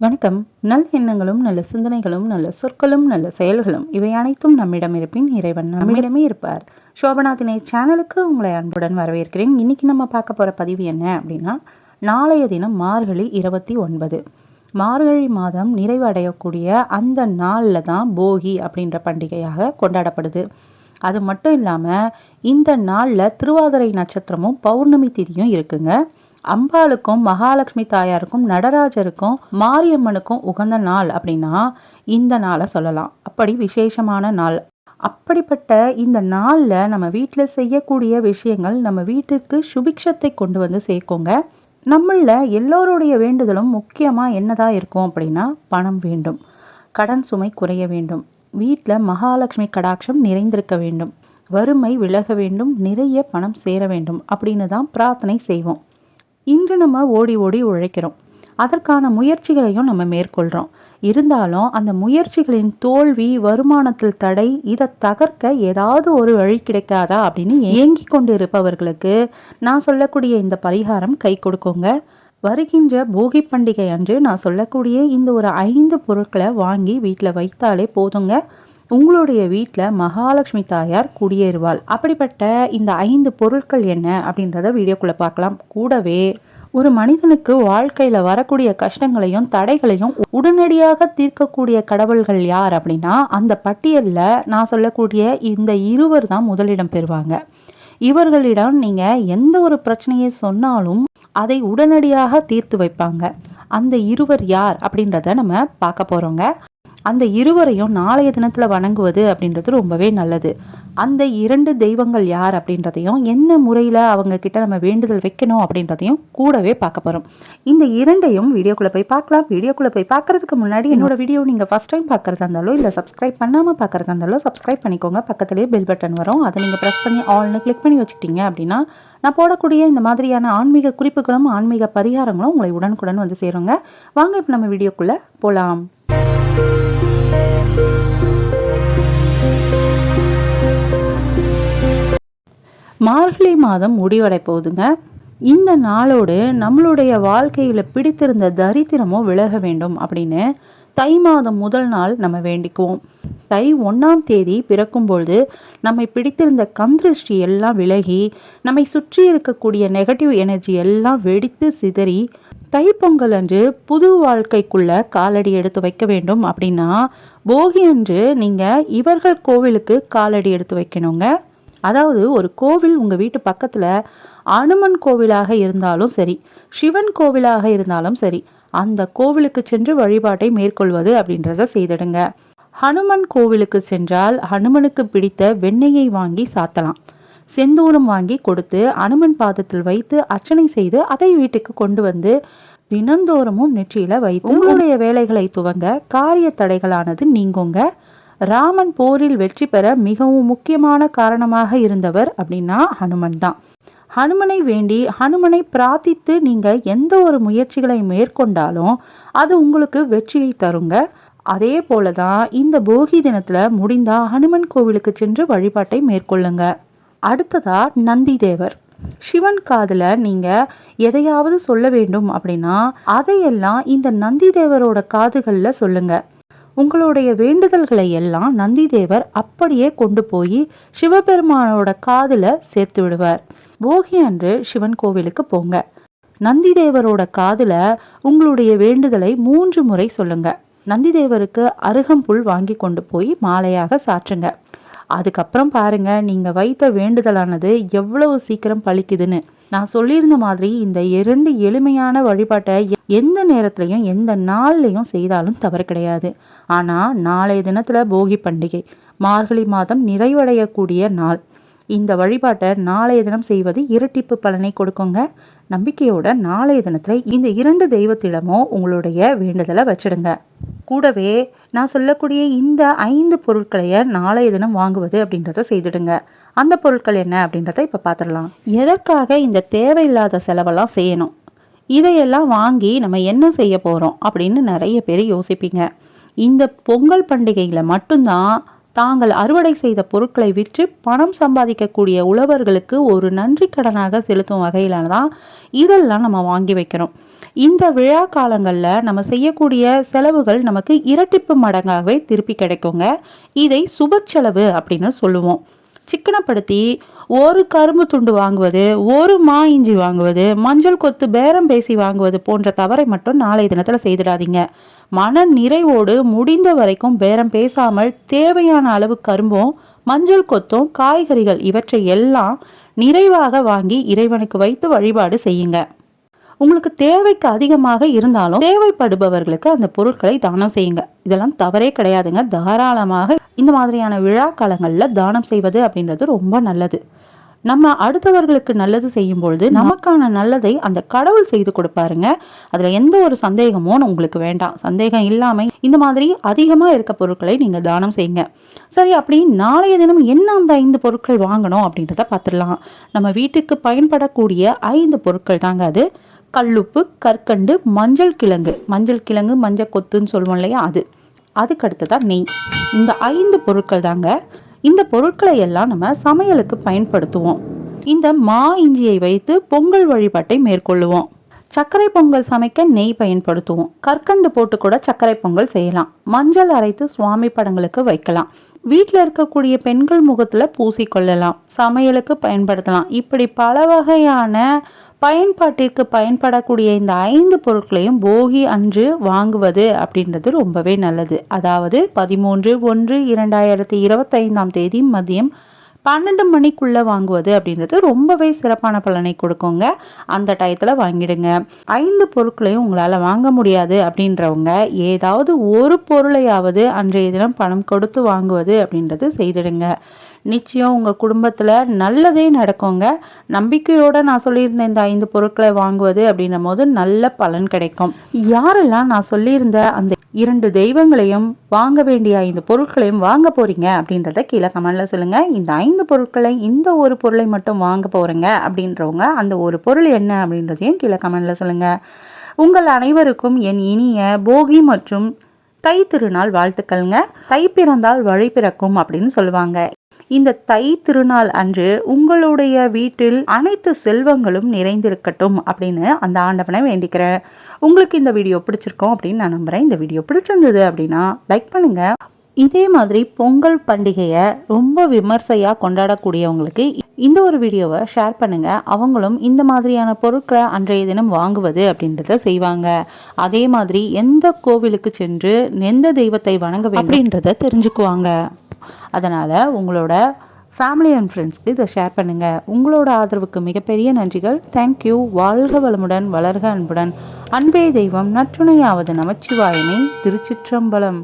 வணக்கம். நல்ல எண்ணங்களும் நல்ல சிந்தனைகளும் நல்ல சொற்களும் நல்ல செயல்களும் இவை அனைத்தும் நம்மிடம் இருப்பின் இறைவன் நம்மிடமே இருப்பார். சோபநாதினை சேனலுக்கு உங்களை அன்புடன் வரவேற்கிறேன். இன்னைக்கு நம்ம பார்க்க போகிற பதிவு என்ன அப்படின்னா நாளைய தினம் மார்கழி இருபத்தி ஒன்பது. மார்கழி மாதம் நிறைவடையக்கூடிய அந்த நாளில் தான் போகி அப்படின்ற பண்டிகையாக கொண்டாடப்படுது. அது மட்டும் இல்லாமல் இந்த நாளில் திருவாதிரை நட்சத்திரமும் பௌர்ணமி திதியும் இருக்குங்க. அம்பாளுக்கும் மகாலட்சுமி தாயாருக்கும் நடராஜருக்கும் மாரியம்மனுக்கும் உகந்த நாள் அப்படின்னா இந்த நாளை சொல்லலாம். அப்படி விசேஷமான நாள். அப்படிப்பட்ட இந்த நாளில் நம்ம வீட்டில் செய்யக்கூடிய விஷயங்கள் நம்ம வீட்டுக்கு சுபிக்ஷத்தை கொண்டு வந்து சேர்க்குங்க. நம்மள எல்லோருடைய வேண்டுதலும் முக்கியமாக என்னதாக இருக்கும் அப்படின்னா பணம் வேண்டும். கடன் சுமை குறைய வேண்டும். வீட்டில் மகாலட்சுமி கடாட்சம் நிறைந்திருக்க வேண்டும். வறுமை விலக வேண்டும். நிறைய பணம் சேர வேண்டும். அப்படின்னு தான் பிரார்த்தனை செய்வோம். இன்று நம்ம ஓடி ஓடி உழைக்கிறோம். அதற்கான முயற்சிகளையும் நம்ம மேற்கொள்கிறோம் இருந்தாலும் அந்த முயற்சிகளின் தோல்வி வருமானத்தில் தடை இதை தகர்க்க ஏதாவது ஒரு வழி கிடைக்காதா அப்படின்னு ஏங்கி கொண்டு இருப்பவர்களுக்கு நான் சொல்லக்கூடிய இந்த பரிகாரம் கை கொடுக்குங்க. வருகின்ற போகி பண்டிகை அன்று நான் சொல்லக்கூடிய இந்த ஒரு ஐந்து பொருட்களை வாங்கி வீட்டில் வைத்தாலே போதுங்க. உங்களுடைய வீட்டில் மகாலட்சுமி தாயார் குடியேறுவாள். அப்படிப்பட்ட இந்த ஐந்து பொருட்கள் என்ன அப்படின்றத வீடியோக்குள்ளே பார்க்கலாம். கூடவே ஒரு மனிதனுக்கு வாழ்க்கையில் வரக்கூடிய கஷ்டங்களையும் தடைகளையும் உடனடியாக தீர்க்கக்கூடிய கடவுள்கள் யார் அப்படின்னா அந்த பட்டியலில் நான் சொல்லக்கூடிய இந்த இருவர் தான் முதலிடம் பெறுவாங்க. இவர்களிடம் நீங்கள் எந்த ஒரு பிரச்சனையை சொன்னாலும் அதை உடனடியாக தீர்த்து வைப்பாங்க. அந்த இருவர் யார் அப்படின்றத நம்ம பார்க்க போகிறோங்க அந்த இருவரையும் நாளைய தினத்தில் வணங்குவது அப்படின்றது ரொம்பவே நல்லது. அந்த இரண்டு தெய்வங்கள் யார் அப்படின்றதையும் என்ன முறையில் அவங்க கிட்ட நம்ம வேண்டுதல் வைக்கணும் அப்படின்றதையும் கூடவே பார்க்க போகிறோம் இந்த இரண்டையும் வீடியோக்குள்ளே போய் பார்க்கலாம். வீடியோக்குள்ளே போய் பார்க்கறதுக்கு முன்னாடி என்னோட வீடியோ நீங்கள் ஃபஸ்ட் டைம் பார்க்குறதா இருந்தாலோ இல்லை சப்ஸ்கிரைப் பண்ணாமல் பார்க்குறதா இருந்தாலோ சப்ஸ்கிரைப் பண்ணிக்கோங்க. பக்கத்துலேயே பெல் பட்டன் வரும். அதை நீங்கள் ப்ரெஸ் பண்ணி ஆல்னு கிளிக் பண்ணி வச்சுக்கிட்டீங்க அப்படின்னா நான் போடக்கூடிய இந்த மாதிரியான ஆன்மீக குறிப்புகளும் ஆன்மீக பரிகாரங்களும் உங்களை உடனுக்குடன் வந்து சேருங்க. வாங்க இப்போ நம்ம வீடியோக்குள்ளே போகலாம் மார்கழி மாதம் முடிவடை போகுதுங்க இந்த நாளோடு நம்மளுடைய வாழ்க்கையில் பிடித்திருந்த தரித்திரமும் விலக வேண்டும் அப்படின்னு தை மாதம் முதல் நாள் நம்ம வேண்டிக்குவோம். தை ஒன்றாம் தேதி பிறக்கும்பொழுது நம்மை பிடித்திருந்த கந்திருஷ்டி எல்லாம் விலகி நம்மை சுற்றி இருக்கக்கூடிய நெகட்டிவ் எனர்ஜி எல்லாம் வெடித்து சிதறி தைப்பொங்கல் அன்று புது வாழ்க்கைக்குள்ள காலடி எடுத்து வைக்க வேண்டும் அப்படின்னா போகி அன்று நீங்கள் இவர்கள் கோவிலுக்கு காலடி எடுத்து வைக்கணுங்க. அதாவது ஒரு கோவில் உங்கள் வீட்டு பக்கத்தில் அனுமன் கோவிலாக இருந்தாலும் சரி சிவன் கோவிலாக இருந்தாலும் சரி அந்த கோவிலுக்கு சென்று வழிபாட்டை மேற்கொள்வது அப்படின்றத செய்திடுங்க. ஹனுமன் கோவிலுக்கு சென்றால் ஹனுமனுக்கு பிடித்த வெண்ணெயை வாங்கி சாத்தலாம். செந்தூரம் வாங்கி கொடுத்து அனுமன் பாதத்தில் வைத்து அர்ச்சனை செய்து அதை வீட்டுக்கு கொண்டு வந்து தினந்தோறமும் நெற்றியில வைத்து உங்களுடைய வேலைகளை துவங்க காரிய தடைகளானது நீங்குங்க. ராமன் போரில் வெற்றி பெற மிகவும் முக்கியமான காரணமாக இருந்தவர் அப்படின்னா ஹனுமன் தான். ஹனுமனை வேண்டி ஹனுமனை பிரார்த்தித்து நீங்கள் எந்த ஒரு முயற்சிகளை மேற்கொண்டாலும் அது உங்களுக்கு வெற்றியை தருங்க. அதே போல தான் இந்த போகி தினத்தில் முடிந்தா ஹனுமன் கோவிலுக்கு சென்று வழிபாட்டை மேற்கொள்ளுங்க. அடுத்ததா நந்தி தேவர் சிவன் காதில் நீங்கள் எதையாவது சொல்ல வேண்டும் அப்படின்னா அதையெல்லாம் இந்த நந்தி தேவரோட காதுகளில் சொல்லுங்கள் உங்களுடைய வேண்டுதல்களை எல்லாம் நந்திதேவர் அப்படியே கொண்டு போய் சிவபெருமானோட காதில் சேர்த்து விடுவார். போகி அன்று சிவன் கோவிலுக்கு போங்க. நந்திதேவரோட காதில் உங்களுடைய வேண்டுதலை மூன்று முறை சொல்லுங்க. நந்திதேவருக்கு அருகம்புல் வாங்கி கொண்டு போய் மாலையாக சாற்றுங்க. அதுக்கப்புறம் பாருங்க நீங்க வைத்த வேண்டுதலானது எவ்வளவு சீக்கிரம் பழிக்குதுன்னு. நான் சொல்லியிருந்த மாதிரி இந்த இரண்டு எளிமையான வழிபாட்டை எந்த நேரத்துலையும் எந்த நாள்லையும் செய்தாலும் தவறு கிடையாது. ஆனால் நாளைய தினத்தில் போகி பண்டிகை மார்கழி மாதம் நிறைவடையக்கூடிய நாள். இந்த வழிபாட்டை நாளைய தினம் செய்வது இரட்டிப்பு பலனை கொடுக்குங்க. நம்பிக்கையோட நாளைய தினத்தில் இந்த இரண்டு தெய்வத்திடமும் உங்களுடைய வேண்டுதலை வச்சிடுங்க. கூடவே நான் சொல்லக்கூடிய இந்த ஐந்து பொருட்களைய நாளைய தினம் வாங்குவது அப்படின்றத செய்துடுங்க. அந்த பொருட்கள் என்ன அப்படின்றத இப்போ பார்த்துடலாம் எதற்காக இந்த தேவையில்லாத செலவெல்லாம் செய்யணும்? இதையெல்லாம் வாங்கி நம்ம என்ன செய்ய போகிறோம் அப்படின்னு நிறைய பேர் யோசிப்பீங்க. இந்த பொங்கல் பண்டிகையில் மட்டும்தான் தாங்கள் அறுவடை செய்த பொருட்களை விற்று பணம் சம்பாதிக்கக்கூடிய உழவர்களுக்கு ஒரு நன்றி கடனாக செலுத்தும் வகையில தான் இதெல்லாம் நம்ம வாங்கி வைக்கிறோம். இந்த விழா காலங்களில் நம்ம செய்யக்கூடிய செலவுகள் நமக்கு இரட்டிப்பு மடங்காகவே திருப்பி கிடைக்குங்க. இதை சுப செலவு அப்படின்னு சொல்லுவோம். சிக்கனப்படுத்தி ஒரு கரும்பு துண்டு வாங்குவது ஒரு மா இஞ்சி வாங்குவது மஞ்சள் கொத்து பேரம் பேசி வாங்குவது போன்ற தவறை மட்டும் நாளை தினத்தில் செய்திடாதீங்க. மன நிறைவோடு முடிந்த வரைக்கும் பேரம் பேசாமல் தேவையான அளவு கரும்பும் மஞ்சள் கொத்தும் காய்கறிகள் இவற்றை எல்லாம் நிறைவாக வாங்கி இறைவனுக்கு வைத்து வழிபாடு செய்யுங்க. உங்களுக்கு தேவைக்கு அதிகமாக இருந்தாலும் தேவைப்படுபவர்களுக்கு அந்த பொருட்களை தானம் செய்யுங்க. இதெல்லாம் தவறே கிடையாதுங்க. தாராளமாக இந்த மாதிரியான விழா காலங்களில் தானம் செய்வது அப்படின்றது ரொம்ப நல்லது. நம்ம அடுத்தவர்களுக்கு நல்லது செய்யும் பொழுது நமக்கான நல்லதை அந்த கடவுள் செய்து கொடுப்பாருங்க. அதுல எந்த ஒரு சந்தேகமும் உங்களுக்கு வேண்டாம். சந்தேகம் இல்லாம இந்த மாதிரி அதிகமா இருக்க பொருட்களை நீங்க தானம் செய்யுங்க. சரி அப்படி நாளைய தினம் என்ன அந்த ஐந்து பொருட்கள் வாங்கணும் அப்படின்றத பார்த்துடலாம். நம்ம வீட்டுக்கு பயன்படக்கூடிய ஐந்து பொருட்கள் தாங்க அது. கல்லுப்பு கற்கண்டு மஞ்சள் கிழங்கு. மஞ்சள் கிழங்கு மஞ்சள் கொத்துன்னு சொல்லுவோம் இல்லையா? அது. அதுக்கு அடுத்ததான் நெய். இந்த ஐந்து பொருட்கள் தாங்க. இந்த பொருட்களை எல்லாம் நம்ம சமையலுக்கு பயன்படுத்துவோம். இந்த மா இஞ்சியை வைத்து பொங்கல் வழிபாட்டை மேற்கொள்ளுவோம். சர்க்கரை பொங்கல் சமைக்க நெய் பயன்படுத்துவோம். கற்கண்டு போட்டு கூட சர்க்கரை பொங்கல் செய்யலாம். மஞ்சள் அரைத்து சுவாமி படங்களுக்கு வைக்கலாம். வீட்டில் இருக்கக்கூடிய பெண்கள் முகத்தில் பூசிக்கொள்ளலாம். சமையலுக்கு பயன்படுத்தலாம். இப்படி பல வகையான பயன்பாட்டிற்கு பயன்படக்கூடிய இந்த ஐந்து பொருட்களையும் போகி அன்று வாங்குவது அப்படின்றது ரொம்பவே நல்லது. அதாவது பதிமூன்று ஒன்று இரண்டாயிரத்தி இருபத்தைந்தாம் தேதி மதியம் பன்னெண்டு மணிக்குள்ளே வாங்குவது அப்படின்றது ரொம்பவே சிறப்பான பலனை கொடுக்குங்க. அந்த டயத்தில் வாங்கிடுங்க. ஐந்து பொருட்களையும் உங்களால் வாங்க முடியாது அப்படின்றவங்க ஏதாவது ஒரு பொருளையாவது அன்றைய தினம் பணம் கொடுத்து வாங்குவது அப்படின்றது செய்திடுங்க. நிச்சயம் உங்கள் குடும்பத்தில் நல்லதே நடக்குங்க. நம்பிக்கையோடு நான் சொல்லியிருந்த இந்த ஐந்து பொருட்களை வாங்குவது அப்படின்னும் போது நல்ல பலன் கிடைக்கும். யாரெல்லாம் நான் சொல்லியிருந்த அந்த இரண்டு தெய்வங்களையும் வாங்க வேண்டிய ஐந்து பொருட்களையும் வாங்க போகிறீங்க அப்படின்றத கீழே கமெண்டில் சொல்லுங்கள் இந்த ஐந்து பொருட்களை இந்த ஒரு பொருளை மட்டும் வாங்க போகிறேங்க அப்படின்றவங்க அந்த ஒரு பொருள் என்ன அப்படின்றதையும் கீழே கமெண்டில் சொல்லுங்கள் உங்கள் அனைவருக்கும் என் இனிய போகி மற்றும் தை திருநாள் வாழ்த்துக்கள்ங்க. தை பிறந்தால் வழி பிறக்கும் அப்படின்னு சொல்லுவாங்க. இந்த தை திருநாள் அன்று உங்களுடைய வீட்டில் அனைத்து செல்வங்களும் நிறைந்திருக்கட்டும் அப்படின்னு அந்த ஆண்டவனை வேண்டிக்கிறேன். உங்களுக்கு இந்த வீடியோ பிடிச்சிருக்கோம் அப்படின்னு நான் நம்புகிறேன் இந்த வீடியோ பிடிச்சிருந்தது அப்படின்னா லைக் பண்ணுங்கள் இதே மாதிரி பொங்கல் பண்டிகையை ரொம்ப விமர்சையாக கொண்டாடக்கூடியவங்களுக்கு இந்த ஒரு வீடியோவை ஷேர் பண்ணுங்க. அவங்களும் இந்த மாதிரியான பொருட்களை அன்றைய தினம் வாங்குவது அப்படின்றத செய்வாங்க. அதே மாதிரி எந்த கோவிலுக்கு சென்று எந்த தெய்வத்தை வணங்க வேண்டும் அப்படின்றத தெரிஞ்சுக்குவாங்க. அதனால் உங்களோட ஃபேமிலி அண்ட் ஃப்ரெண்ட்ஸ்க்கு இதை ஷேர் பண்ணுங்கள் உங்களோட ஆதரவுக்கு மிகப்பெரிய நன்றிகள். தேங்க்யூ வாழ்க வளமுடன் வளர்க அன்புடன். அன்பே தெய்வம் நற்றுணையாவது நமச்சிவாயமே திருச்சிற்றம்பலம்.